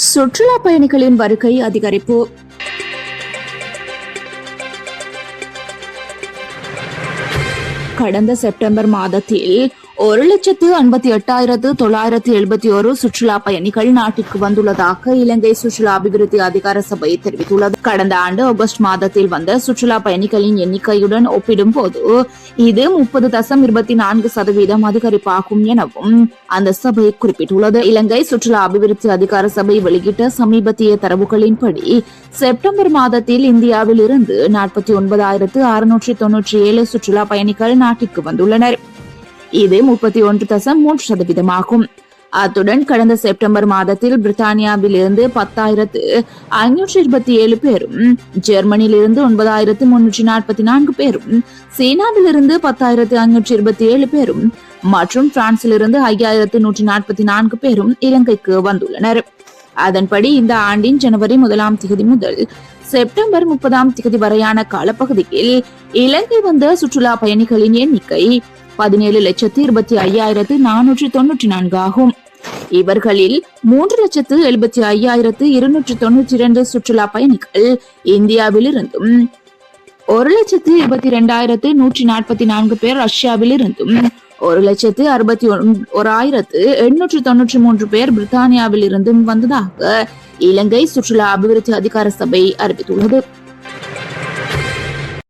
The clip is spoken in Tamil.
சுற்றுலா பயணிகளின் வருகை அதிகரிப்பு. கடந்த செப்டம்பர் மாதத்தில் ஒரு லட்சத்து ஐம்பத்தி எட்டாயிரத்து தொள்ளாயிரத்து எழுபத்தி ஒரு சுற்றுலா பயணிகள் நாட்டிற்கு வந்துள்ளதாக இலங்கை சுற்றுலா அபிவிருத்தி அதிகார சபை தெரிவித்துள்ளது. கடந்த ஆண்டு ஆகஸ்ட் மாதத்தில் வந்த சுற்றுலா பயணிகளின் எண்ணிக்கையுடன் ஒப்பிடும் போது இது முப்பது தசம் இருபத்தி நான்கு சதவீதம் அதிகரிப்பாகும் எனவும் அந்த சபை குறிப்பிட்டுள்ளது. இலங்கை சுற்றுலா அபிவிருத்தி அதிகார சபை வெளியிட்ட சமீபத்திய தரவுகளின்படி செப்டம்பர் மாதத்தில் இந்தியாவில் இருந்து நாற்பத்தி ஒன்பதாயிரத்து அறுநூற்றி தொன்னூற்றி ஏழு சுற்றுலா பயணிகள் நாட்டிற்கு வந்துள்ளனர். இது முப்பத்தி ஒன்று தசம் மூன்று சதவீதமாகும். அத்துடன் கடந்த செப்டம்பர் மாதத்தில் பிரித்தானியாவில் இருந்து பத்தாயிரத்து ஐநூற்றி இருபத்தி ஏழு பேரும் ஜெர்மனியில் இருந்து ஒன்பதாயிரத்து முன்னூற்றி நாற்பத்தி நான்கு பேரும் சீனாவிலிருந்து பத்தாயிரத்து ஐநூற்றி இருபத்தி ஏழு பேரும் மற்றும் பிரான்சிலிருந்து ஐயாயிரத்து நூற்றி நாற்பத்தி நான்கு பேரும் இலங்கைக்கு வந்துள்ளனர். அதன்படி இந்த ஆண்டின் ஜனவரி முதலாம் தேதி முதல் செப்டம்பர் முப்பதாம் தேதி வரையான காலப்பகுதியில் இலங்கை வந்த சுற்றுலா பயணிகளின் எண்ணிக்கை பதினேழு லட்சத்து இருபத்தி ஐயாயிரத்து நானூற்றி தொன்னூற்றி நான்கு ஆகும். இவர்களில் மூன்று லட்சத்து எழுபத்தி ஐயாயிரத்து இருநூற்றி தொன்னூற்றி இரண்டு சுற்றுலா பயணிகள் இந்தியாவில் இருந்தும் ஒரு லட்சத்து இருபத்தி இரண்டாயிரத்து நூற்றி நாற்பத்தி நான்கு பேர் ரஷ்யாவில் இருந்தும் ஒரு லட்சத்து அறுபத்தி ஒன்- ஒரு ஆயிரத்து எண்ணூற்று தொன்னூற்றி மூன்று பேர் பிரித்தானியாவில் இருந்தும் வந்ததாக இலங்கை சுற்றுலா அபிவிருத்தி அதிகார சபை அறிவித்துள்ளது